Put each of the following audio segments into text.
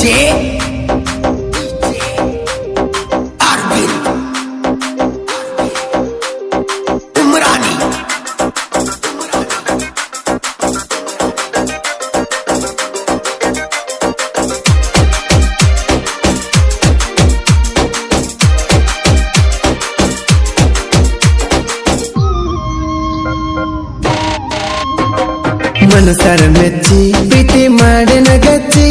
行 ಮನಸಾರ ಮೆಚ್ಚಿ, ಪ್ರೀತಿ ಮಾಡಿನ ಗಚ್ಚಿ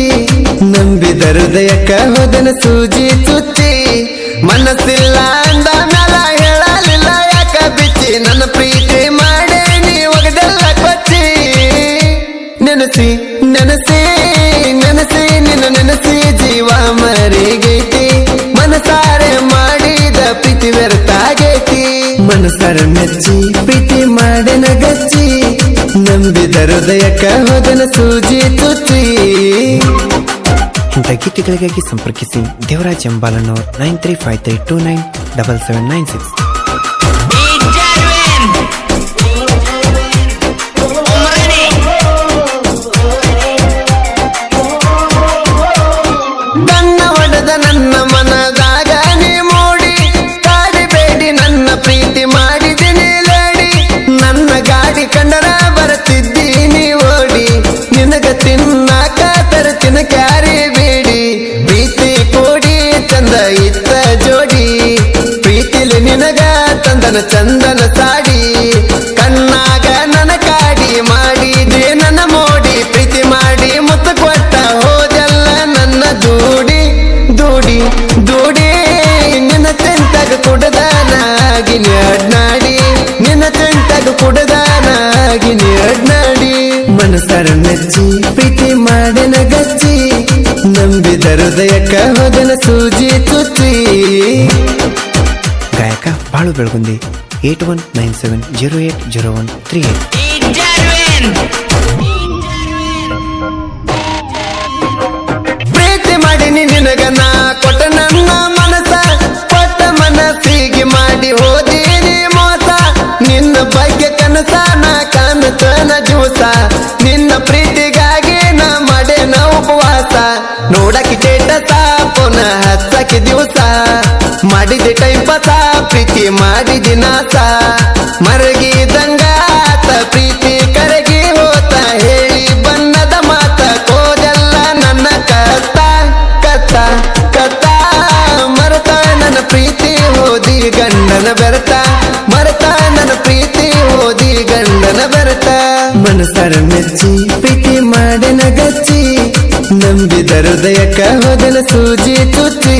ನಂಬಿದ ಹೃದಯಕ್ಕ ಹೋದನ ಸೂಜಿ ಚುಚ್ಚಿ. ಮನಸ್ಸಿಲ್ಲ ಅಂದ ಮೇಲ ಹೇಳಲಿಲ್ಲ, ಯಾಕ ಬಿಚ್ಚಿ? ನನ್ನ ಪ್ರೀತಿ ಮಾಡಿ ನೀ ಒಗದೆಲ್ಲ ಕೊಚ್ಚಿ. ನೆನಸಿ ನೆನಸಿ ನೆನಸಿ, ನಿನ್ನ ನೆನಸಿ ಜೀವ ಮರಿಗೈತಿ. ಮನಸಾರೆ ಮಾಡಿದ ಪ್ರೀತಿ ವ್ಯರ್ಥಾಗೈತಿ ಮನಸಾರ ಮೆಚ್ಚಿ ಹೃದಯಕ್ಕ ಹೋದನ ಸೂಜಿ ತುತಿ ಇಂಥ ಗೀತೆಗಳಿಗಾಗಿ ಸಂಪರ್ಕಿಸಿ Devaraj ಎಂಬಾಲನ್ನು nine three five three two nine double seven nine six. ತಂದನ ಚಂದನ ಸಾಡಿ, ಕಣ್ಣಾಗ ನನ ಕಾಡಿ ಮಾಡಿದೆ ನನ್ನ ಮೋಡಿ, ಪ್ರೀತಿ ಮಾಡಿ ಮುತ್ತು ಕೊಟ್ಟ ಹೋದೆಲ್ಲ ನನ್ನ ದೂಡಿ ದೂಡಿ ದೂಡಿ. ನಿನ್ನ ತೆಂತಾಗ ಕುಡದಾನಾಗಿ ನಾಡಿ ನಿನ್ನ ತೆಂತಾಗ ಕುಡದಾನಾಗಿ ನಾಡಿ ಮನಸರ ನೆಚ್ಚಿ, ಪ್ರೀತಿ ಮಾಡಿನ ಗಚ್ಚಿ, ನಂಬಿದ ಹೃದಯಕ್ಕ ಹೋದನ ಸೂಜಿ ತುತ್ತಿ ಗಾಯಕ. ಬಾಳು Belagundi eight one nine seven zero eight zero one three eight. ಪ್ರೀತಿ ಮಾಡಿನಿ ನಿನಗ ನಾ ಕೊಟ್ಟ ನನ್ನ ಮನಸ, ಕೊಟ್ಟ ಮನಸ್ಸಿಗೆ ಮಾಡಿ ಹೋದೀನಿ ಮೋಸ. ನಿನ್ನ ಬಗ್ಗೆ ಕನಸ, ನಾ ಕಾಣತನ ಜೂಸ ನಿನ್ನ ಪ್ರೀತಿಗಾಗಿ ನಾ ಮಾಡೇನ ಉಪವಾಸ. ನೋಡಕ್ಕೆ ಟೇಟಸ ಪುನಃ ಹಚ್ಚಕ್ಕೆ ದಿವಸ. ಮಾಡಿದೆ ಟೈಮ್ ಪ್ರೀತಿ ಮಾಡಿದಿ ನಾಸ ಮರಗಿ ದಂಗಾತ ಪ್ರೀತಿ ಕರಗಿ ಹೋತ. ಹೇಳಿ ಬಣ್ಣದ ಮಾತ, ಕೋದೆಲ್ಲ ನನ್ನ ಕತ್ತ ಕತ್ತ ಕತ್ತ ಮರತ ನನ್ನ ಪ್ರೀತಿ ಓದಿ ಗಂಡನ ಬೆರತ. ಮರತ ನನ್ನ ಪ್ರೀತಿ ಓದಿ ಗಂಡನ ಬೆರತ. ಮನಸರ ಮೆಚ್ಚಿ, ಪ್ರೀತಿ ಮಾಡಿನ ಗಚ್ಚಿ. ನಂಬಿದ ಹೃದಯಕ್ಕ ಹೋದನ ಸೂಜಿ ತುಚ್ಚಿ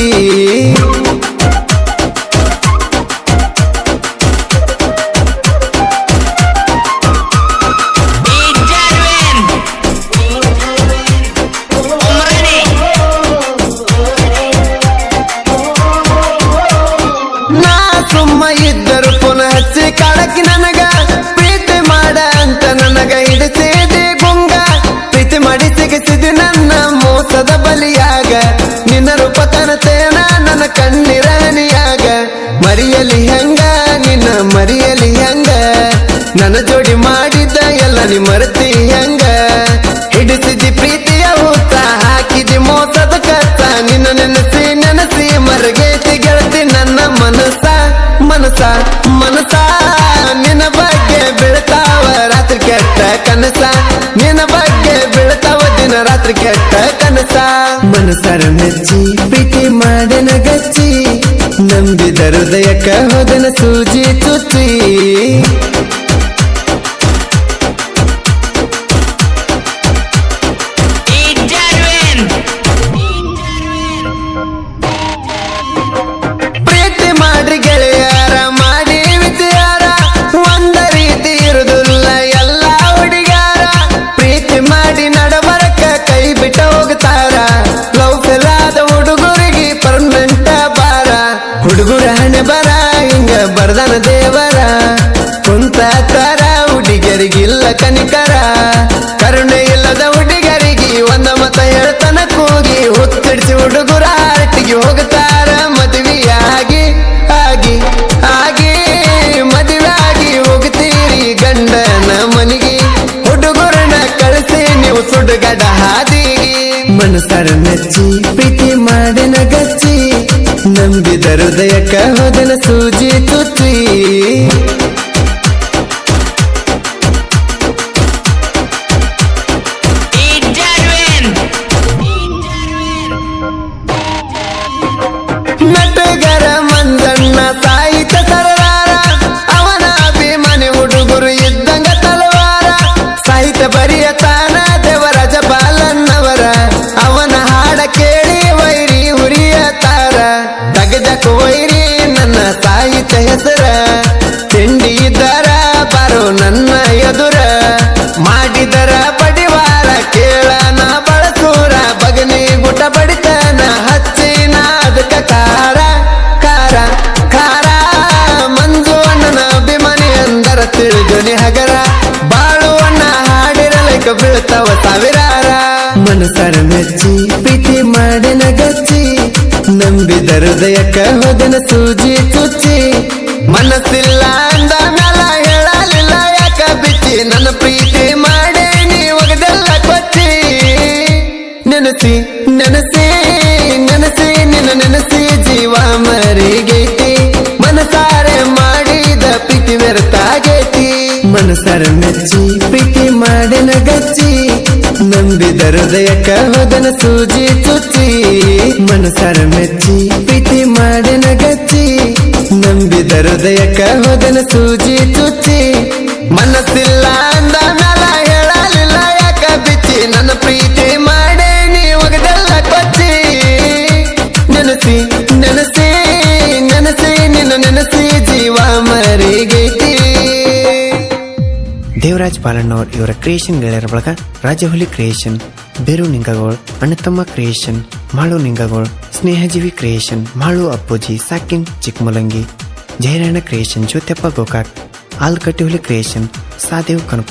ನನಗ ಪ್ರೀತಿ ಮಾಡ ಅಂತ ನನಗ ಹಿಡಿಸಿದೆ ಗುಂಗ ಪ್ರೀತಿ ಮಾಡಿ ಸಿಗಿಸಿದೆ ನನ್ನ ಮೋಸದ ಬಲಿಯಾಗ. ನಿನ್ನ ರೂಪ ತನತೇನ ನನ್ನ ಕಣ್ಣಿರನಿಯಾಗ ಮರಿಯಲಿ ಹೆಂಗ, ನಿನ್ನ ಮರಿಯಲಿ ಹೆಂಗ. ನನ್ನ ಜೋಡಿ ಮಾಡಿದ್ದ ಎಲ್ಲ ನೀ ಮರೆತಿ ಹೆಂಗ. ಹಿಡಿಸಿದಿ ಪ್ರೀತಿಯ ಊತ ಹಾಕಿದಿ ಮೋಸದ ಕತ್ತ ನಿನ್ನ ನೆನೆಸಿ ನೆನೆಸಿ ಮರಗೇತಿ ಗೆಳತಿ ನನ್ನ ಮನಸ ಮನಸ ಮನಸ ರಾತ್ರಿ ಕೆಟ್ಟ ಕನಸ. ಮನಸರ ಮೆಚ್ಚಿ ಪ್ರೀತಿ ಮಾಡನ ಗಚ್ಚಿ. ನಂಬಿದ ಹೃದಯಕ್ಕ ಹೋದನ ಸೂಜಿ ಚುಚ್ಚಿ. ಕೂಗಿ ಹುಡುಗುರ ಅಟ್ಟಿಗೆ ಹೋಗ್ತಾರ ಮದುವೆಯಾಗಿ, ಆಗಿ ಆಗಿ ಮದುವೆ ಆಗಿ ಹೋಗ್ತೀರಿ ಗಂಡನ ಮನೆಗೆ. ಹುಡುಗರನ್ನ ಕಳಿಸಿ ನೀವು ಸುಡುಗಡ ಹಾದಿ. ಮನಸ್ಸರ ನಚ್ಚಿ ಪ್ರೀತಿ ಮಾಡಿನ ಗಚ್ಚಿ, ನಂಬಿದ ಹೃದಯ ಹೋದನ ಸೂಜಿ ತುಚ್ಚಿ ಸಾಹಿತ್ಯ ಹಾಡಿರಲೈಕ ಬೀಳ್ತಾವ ಸಾವಿರಾರ. ಮನಸರ ಮೆಚ್ಚಿ ಪ್ರೀತಿ ಮಾಡಿನ ಗಚ್ಚಿ ನಂಬಿದ ಹೃದಯಕ್ಕ ಹೋದನ ಸೂಜಿ ಚುಚ್ಚಿ. ಮನಸ್ಸಿಲ್ಲ ಅಂದ ಮ್ಯಾಲ ಹೇಳಲಿಲ್ಲ ಯಾಕ ಬಿಚ್ಚಿ? ನನ್ನ ಪ್ರೀತಿ ಮಾಡಿ ನೀ ಒಗದೆಲ್ಲ ಕೊಚ್ಚಿ. ನೆನಸಿ ನೆನಸಿ ನೆನಸಿ ನಿನ್ನ ನೆನಸಿ ಜೀವ ಮರಿಗೈತಿ. ಮನಸಾರೆ ಮಾಡಿದ ಪ್ರೀತಿ ವ್ಯರ್ಥಾಗೈತಿ ಮನಸರ ಮೆಚ್ಚಿ ಹೃದಯಕ್ಕ ಹೋದನ ಸೂಜಿ ಚುಚ್ಚಿ ಮನಸರ ಮೆಚ್ಚಿ, ಪ್ರೀತಿ ಮಾಡಿನ ಗಚ್ಚಿ. ನಂಬಿದ ಹೃದಯ ಹೋದನ ಸೂಜಿ ಚುಚ್ಚಿ, ಮನಸ್ಸಿಲ್ಲ ಅಂದ ಮ್ಯಾಲ ಹೇಳಲಿಲ್ಲ, ಯಾಕ ಬಿಚ್ಚಿ? ನನ್ನ ಪ್ರೀತಿ ಮಾಡೇ ನೀ ಒಗದೆಲ್ಲ ಕೊಚ್ಚಿ. ನೆನಸಿ ನೆನಸಿ ನೆನಸಿ, ನಿನ್ನ ನೆನಸಿ ಜೀವ ಮರಿಗೈತಿ. ದೇವರಾಜ್ ಬಾಲಣ್ಣವ್ರ ಇವರ ಕ್ರಿಯೇಷನ್ ಗೆಳೆಯರ ಬಳಗ ರಾಜಹುಲಿ ಕ್ರಿಯೇಷನ್ ಬೇರು ನಿಂಗಗೋಳ್ ಅಣ್ಣತಮ್ಮ ಕ್ರಿಯೇಷನ್ ಮಾಳು ನಿಂಗಗೋಳ್ ಸ್ನೇಹಜೀವಿ ಕ್ರಿಯೇಷನ್ ಮಾಳು ಅಪ್ಪೋಜಿ ಸಾಕಿನ್ ಚಿಕ್ಕಮಲಂಗಿ ಜಯರಾಯಣ ಕ್ರಿಯೇಷನ್ ಜ್ಯೋತ್ಯಪ್ಪ ಗೋಕಾಕ್ ಆಲ್ಕಟ್ಟಿಹುಲಿ ಕ್ರಿಯೇಷನ್ ಸಾದೇವ್ ಕನಕ